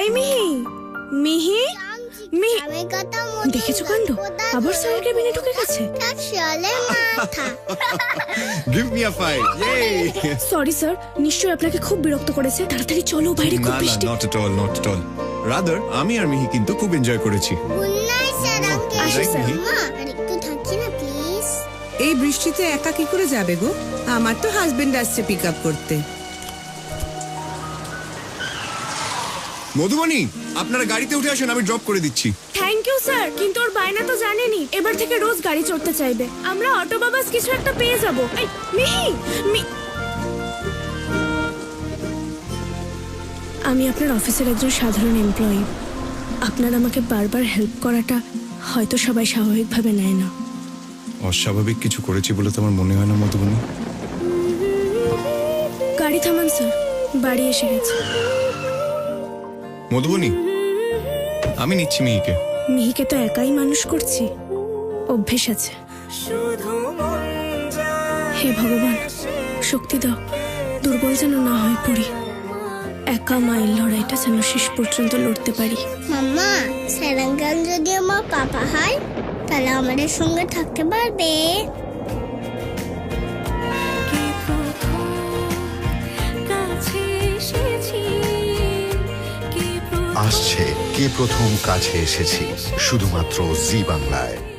এই মিহি মিহি? মিহি দেখেছ কাণ্ড? আবার স্যার কেবিনে ঢুকে গেছে। Give me a five sorry sir নিশ্চয়ই আপনাকে খুব বিরক্ত করেছে। তাড়াতাড়ি চলো বাইরে খুব বৃষ্টি। Not at all not at all rather আমি আর মিহি কিন্তু খুব এনজয় করেছি। এই বৃষ্টিতে একা কি করে যাবে গো? আমার তো হাজবেন্ড আসছে পিক আপ করতে। মধুবনী আপনার গাড়িতে উঠে আসুন আমি ড্রপ করে দিচ্ছি। থ্যাংক ইউ স্যার কিন্তু ওর বায়না তো জানেনি। এবার থেকে রোজ গাড়ি চড়তে চাইবে। আমরা অটো বাবাস কিছু একটা পেয়ে যাব। এই মিহি মি- আমি আপনার অফিসের একজন সাধারণ এমপ্লয়ি আপনার আমাকে বারবার হেল্প করাটা হয়তো সবাই স্বাভাবিকভাবে নেয় না। অস্বাভাবিক কিছু করেছি বলে তো আমার মনে হয় না মধুবনী। গাড়ি থামান স্যার বাড়ি এসে গেছে। মধুবনী? আমি নিচ্ছি মিহিকে। মিহিকে তো একাই মানুষ করছি। অভ্যেস আছে। হে ভগবান শক্তি দাও। দুর্বল যেন না হয় পড়ি। একা মায়ের লড়াইটা যেন শেষ পর্যন্ত লড়তে পারি। মাম্মা স্যার আঙ্কেল যদি আমার পাপা হয় তাহলে আমাদের সঙ্গে থাকতে পারবে। আসছে। কে প্রথম কাছে এসেছি? শুধুমাত্র জি বাংলায়।